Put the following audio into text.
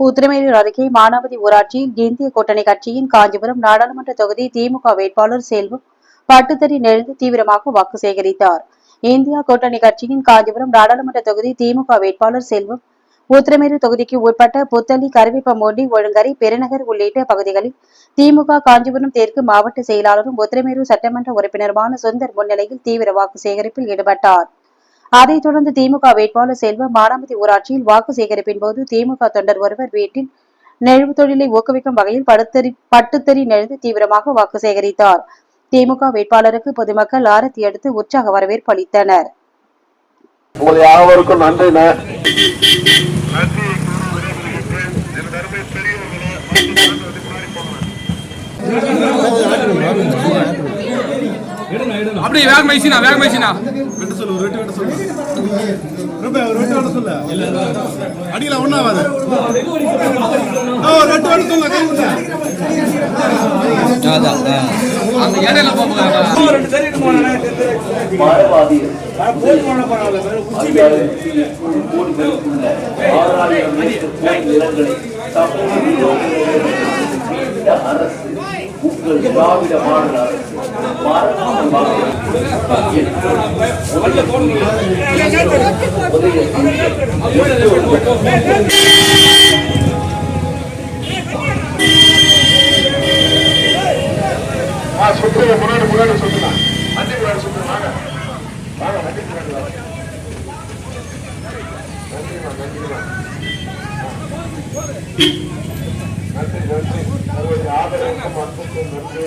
உத்திரமேரூர் அருகே மானாவதி ஊராட்சியில் இந்திய கூட்டணி கட்சியின் காஞ்சிபுரம் நாடாளுமன்ற தொகுதி திமுக வேட்பாளர் செல்வம் பட்டுத்தறி நெழுந்து தீவிரமாக வாக்கு சேகரித்தார். இந்தியா கூட்டணி கட்சியின் காஞ்சிபுரம் நாடாளுமன்ற தொகுதி திமுக வேட்பாளர் செல்வம் உத்திரமேரூர் தொகுதிக்கு உட்பட்ட புத்தளி கருவிப்பமோண்டி ஒழுங்கரை பெருநகர் உள்ளிட்ட பகுதிகளில் திமுக காஞ்சிபுரம் தெற்கு மாவட்ட செயலாளரும் உத்திரமேரூர் சட்டமன்ற உறுப்பினருமான சுந்தர் முன்னிலையில் தீவிர வாக்கு சேகரிப்பில் ஈடுபட்டார். அதைத் தொடர்ந்து திமுக வேட்பாளர் செல்வம் மானாமதி ஊராட்சியில் வாக்கு சேகரிப்பின் போது திமுக தொண்டர் ஒருவர் வீட்டில் நெழிவு தொழிலை ஊக்குவிக்கும் வகையில் படுத்தறி பட்டுத்தறி நெழுந்து தீவிரமாக வாக்கு சேகரித்தார். திமுக வேட்பாளருக்கு பொதுமக்கள் ஆரத்தி எடுத்து உற்சாக வரவேற்பு அளித்தனர். உங்கள் யாவருக்கும் நன்றி அப்படியே வேக மைசினா வேக மைசினா. ரொம்ப ஒரு வெட்டு வெட்ட சொல்ல. அடியில ஒரு சொல்ல. அந்த இடையில அரசு உங்கள் திராவிட மாடல் அரசு சுற்றுங்க முன்னாடி முன்னாடி சுற்றுங்க வண்டி முன்னாடி சுற்றுங்க வாங்க வாங்க வண்டி முன்னாடி வாங்க நன்றிமா நன்றிமா நன்றி நன்றி ஆதரவுக்கும் அன்புக்கும் நன்றி